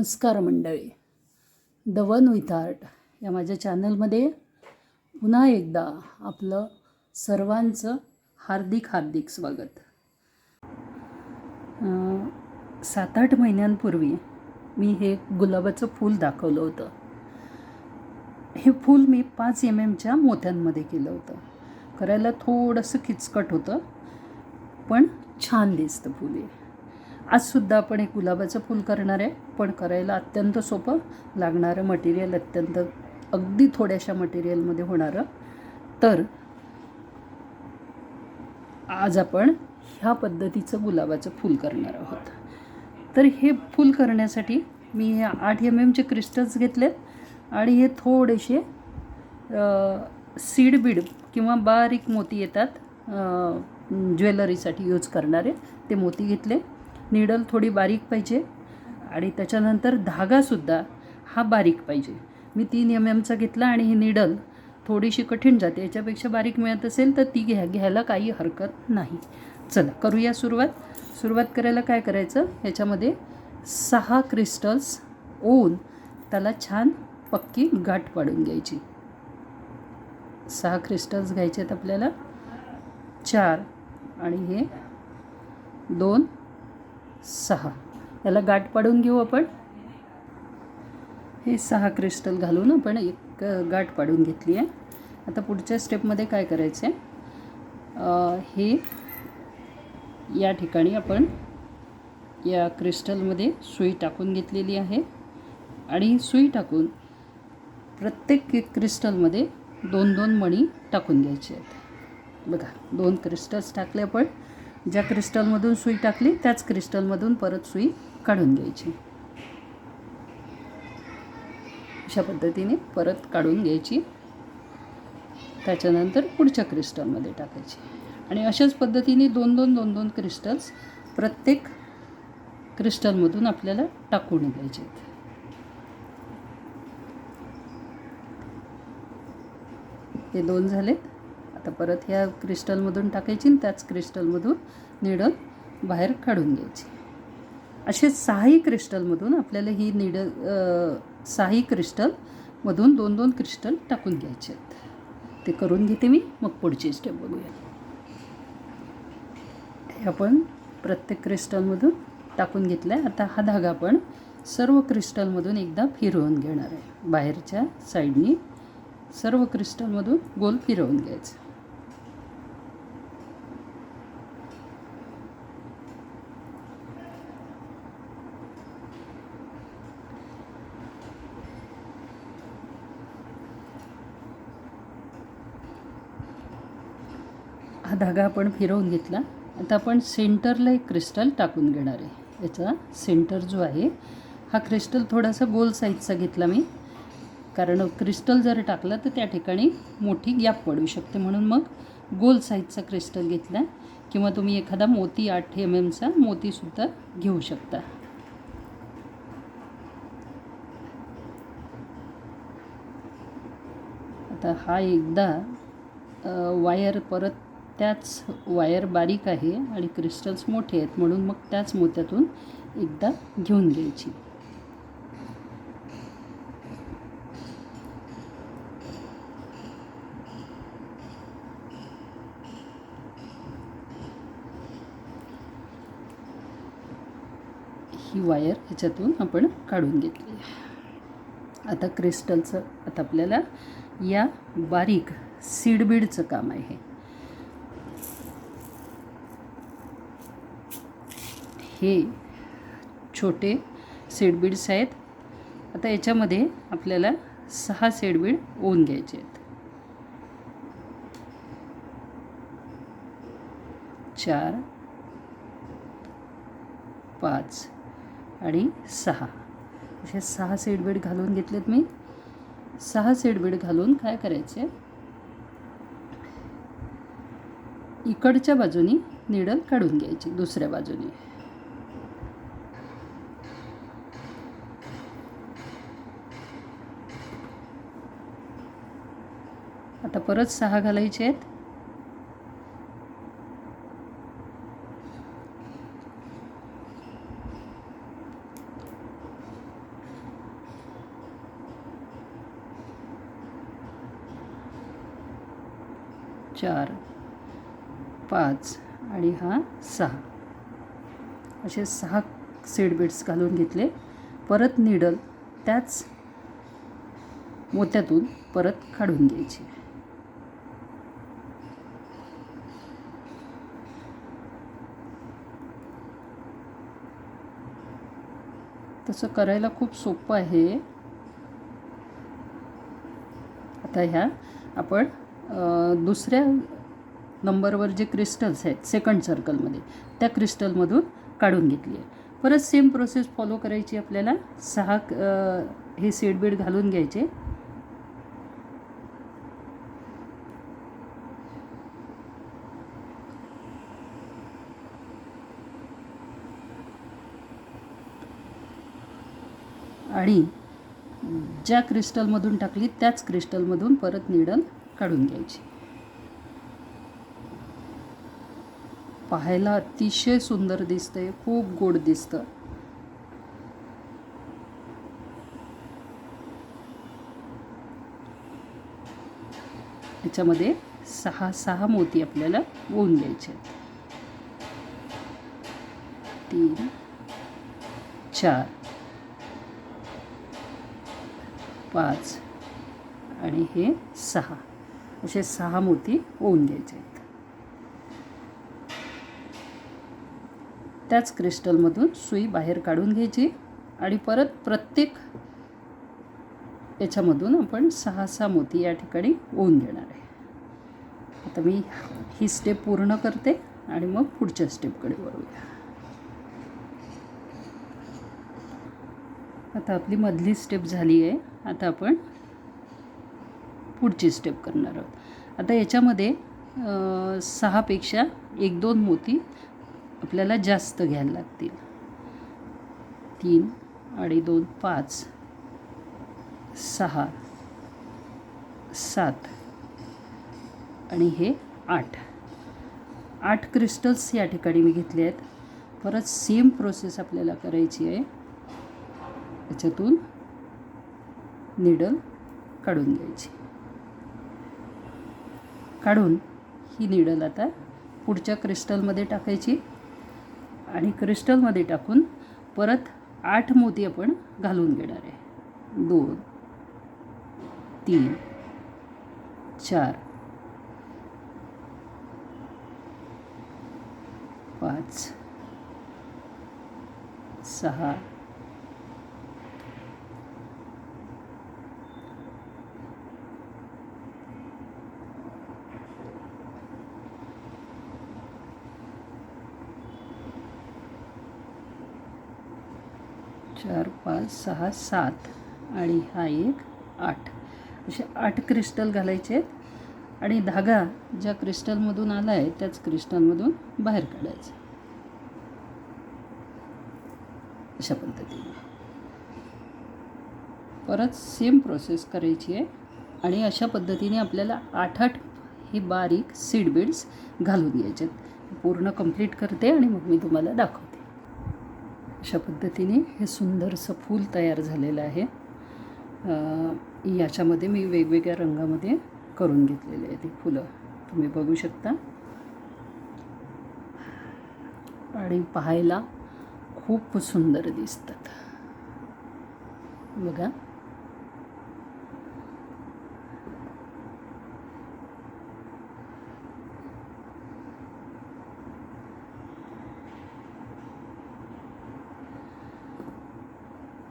नमस्कार मंडळी. The one with art या माझ्या चॅनलमध्ये पुन्हा एकदा आपलं सर्वांचं हार्दिक हार्दिक स्वागत. सात आठ महिन्यांपूर्वी मी हे गुलाबाचं फूल दाखवलं होतं. हे फूल मी पाच एम एमच्या मोत्यांमध्ये केलं होतं. करायला थोडंसं किचकट होतं पण छान दिसतं फुले. हे आजसुद्धा आपण एक गुलाबाचं फूल करणार आहे. पण करायला अत्यंत सोपं लागणारं मटेरियल अत्यंत अगदी थोड्याशा मटेरियलमध्ये होणारं. तर आज आपण ह्या पद्धतीचं गुलाबाचं फूल करणार आहोत. तर हे फूल करण्यासाठी मी हे आठ एम एमचे क्रिस्टल्स घेतलेत आणि हे थोडेसे सीड बीड किंवा बारीक मोती येतात ज्वेलरीसाठी यूज करणारे ते मोती घेतले. निडल थोडी बारीक पाहिजे आणि त्याच्यानंतर धागासुद्धा हा बारीक पाहिजे. मी तीन एम एमचा घेतला आणि ही निडल थोडीशी कठीण जाते. याच्यापेक्षा बारीक मिळत असेल तर ती घ्या घ्यायला काही हरकत नाही. चला करूया सुरुवात. सुरुवात करायला काय करायचं? याच्यामध्ये सहा क्रिस्टल्स ओवून त्याला छान पक्की गाठ पाडून घ्यायची. सहा क्रिस्टल्स घ्यायचे आहेत आपल्याला. चार आणि हे दोन सहा. याला गाठ पाडून घेऊ आपण. हे सहा क्रिस्टल घालून आपण एक गाठ पाडून घेतली आहे. आता पुढच्या स्टेपमध्ये काय करायचं आहे हे या ठिकाणी आपण या क्रिस्टलमध्ये सुई टाकून घेतलेली आहे. आणि सुई टाकून प्रत्येक क्रिस्टलमध्ये दोन दोन मणी टाकून घ्यायचे आहेत. बघा दोन क्रिस्टल्स टाकले आपण. ज्या क्रिस्टलमधून सुई टाकली त्याच क्रिस्टलमधून परत सुई काढून घ्यायची. अशा पद्धतीने परत काढून घ्यायची. त्याच्यानंतर पुढच्या क्रिस्टलमध्ये टाकायची. आणि अशाच पद्धतीने दोन दोन दोन दोन क्रिस्टल्स प्रत्येक क्रिस्टलमधून आपल्याला टाकून घ्यायचे आहेत. हे दोन झालेत. आता परत ह्या क्रिस्टलमधून टाकायची आणि त्याच क्रिस्टलमधून निडल बाहेर काढून घ्यायची. असे सहाही क्रिस्टलमधून आपल्याला ही निडल सहाही क्रिस्टलमधून दोन दोन क्रिस्टल टाकून घ्यायचे आहेत. ते करून घेते मी मग पुढची स्टेप बघूया. हे आपण प्रत्येक क्रिस्टलमधून टाकून घेतलं आहे आता हा धागा आपण सर्व क्रिस्टलमधून एकदा फिरवून घेणार आहे. बाहेरच्या साईडनी सर्व क्रिस्टलमधून गोल फिरवून घ्यायचं. हा धागा आपण फिरवून घेतला. आता आपण सेंटरला एक क्रिस्टल टाकून घेणार आहे. याचा सेंटर जो आहे हा क्रिस्टल थोडासा गोल साईजचा घेतला मी. कारण क्रिस्टल जर टाकलं तर त्या ठिकाणी मोठी गॅप पडू शकते. म्हणून मग गोल साईजचा क्रिस्टल घेतला. किंवा तुम्ही एखादा मोती आठ एम एमचा मोतीसुद्धा घेऊ शकता. आता हा एकदा वायर परत त्याच वायर बारीक आहे आणि क्रिस्टल्स मोठे आहेत म्हणून मग त्याच मोत्यातून एकदा घेऊन घ्यायची. ही वायर ह्याच्यातून आपण काढून घेतली. आता क्रिस्टलचं आता आपल्याला या बारीक सीडबीडचं काम आहे. हे छोटे सेडबीड्स आहेत. आता याच्यामध्ये आपल्याला सहा सेडबीड ओन घ्यायचे आहेत. चार पाच आणि सहा. असे सहा सेडबीड घालून घेतलेत मी. सहा सीडबीड घालून काय करायचे? इकडच्या बाजूनी निडल काढून घ्यायची दुसऱ्या बाजूने. आता परत सहा घालायचे आहेत. चार पाच आणि हा सहा. असे सहा सीड बीड्स घालून घेतले. परत निडल त्याच मोत्यातून परत काढून घ्यायची. तसं करायला खूप सोपं आहे. आता ह्या आपण दुसऱ्या नंबरवर जे क्रिस्टल्स आहेत सेकंड सर्कलमध्ये त्या क्रिस्टलमधून काढून घेतली आहे. परत सेम प्रोसेस फॉलो करायची आपल्याला सहा हे हे सीडबीड घालून घ्यायचे. आणि ज्या क्रिस्टलमधून टाकली त्याच क्रिस्टलमधून परत निडल काढून घ्यायची. पाहायला अतिशय सुंदर दिसतंय खूप गोड दिसतं. याच्यामध्ये सहा सहा मोती आपल्याला ओवून घ्यायचे तीन चार. पाच आणि हे सहा. असे सहा मोती होऊन घ्यायचे आहेत. त्याच क्रिस्टलमधून सुई बाहेर काढून घ्यायची आणि परत प्रत्येक याच्यामधून आपण सहा सहा मोती या ठिकाणी ओवून घेणार आहे. आता मी ही स्टेप पूर्ण करते आणि मग पुढच्या स्टेपकडे वळूया. आता आपली मधली स्टेप झाली आहे. आता आपण पुढची स्टेप करणार आहोत. आता याच्यामध्ये सहापेक्षा एक दोन मोती आपल्याला जास्त घ्यायला लागतील. तीन आणि दोन पाच सहा सात आणि हे आठ. आठ क्रिस्टल्स या ठिकाणी मी घेतले आहेत. परत सेम प्रोसेस आपल्याला करायची आहे. याच्यातून निडल काढून घ्यायची. काढून ही निडल आता पुढच्या क्रिस्टलमध्ये टाकायची आणि क्रिस्टलमध्ये टाकून परत आठ मोती आपण घालून घेणार आहे. दोन तीन चार पाच सहा चार पाच सहा सात आणि हा एक आठ. असे आठ क्रिस्टल घालायचे आहेत आणि धागा ज्या क्रिस्टलमधून आला आहे त्याच क्रिस्टलमधून बाहेर काढायचा. अशा पद्धतीने. परत सेम प्रोसेस करायची आहे आणि अशा पद्धतीने आपल्याला आठ आठ हे बारीक सीड बीड्स घालून घ्यायचे आहेत. पूर्ण कंप्लीट करते आणि मग मी तुम्हाला दाखवते. अशा पद्धतीने हे सुंदरसं फूल तयार झालेलं आहे. याच्यामध्ये मी वेगवेगळ्या रंगामध्ये करून घेतलेले आहे ती फुलं. तुम्ही बघू शकता. आणि पाहायला खूप सुंदर दिसतात. बघा.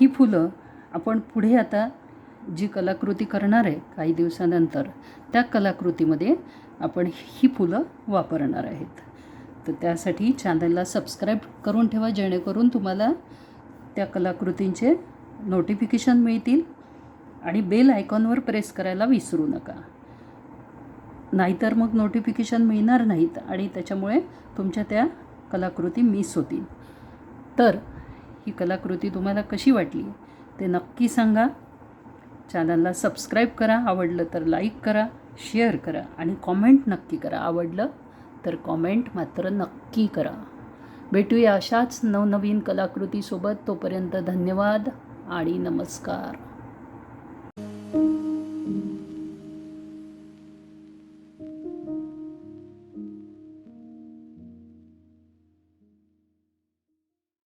ही फुलं आपण पुढे आता जी कलाकृती करणार आहे काही दिवसानंतर त्या कलाकृतीमध्ये आपण ही फुलं वापरणार आहेत. तर त्यासाठी चॅनलला सबस्क्राईब करून ठेवा जेणेकरून तुम्हाला त्या कलाकृतींचे नोटिफिकेशन मिळतील आणि बेल आयकॉनवर प्रेस करायला विसरू नका. नाहीतर मग नोटिफिकेशन मिळणार नाहीत आणि त्याच्यामुळे तुमच्या त्या कलाकृती मिस होतील. तर ही कलाकृती तुम्हाला कशी वाटली ते नक्की सांगा. चॅनलला सबस्क्राईब करा आवडलं तर लाईक करा शेअर करा आणि कॉमेंट नक्की करा. आवडलं तर कॉमेंट मात्र नक्की करा. भेटूया अशाच नवनवीन कलाकृतीसोबत. तोपर्यंत धन्यवाद आणि नमस्कार.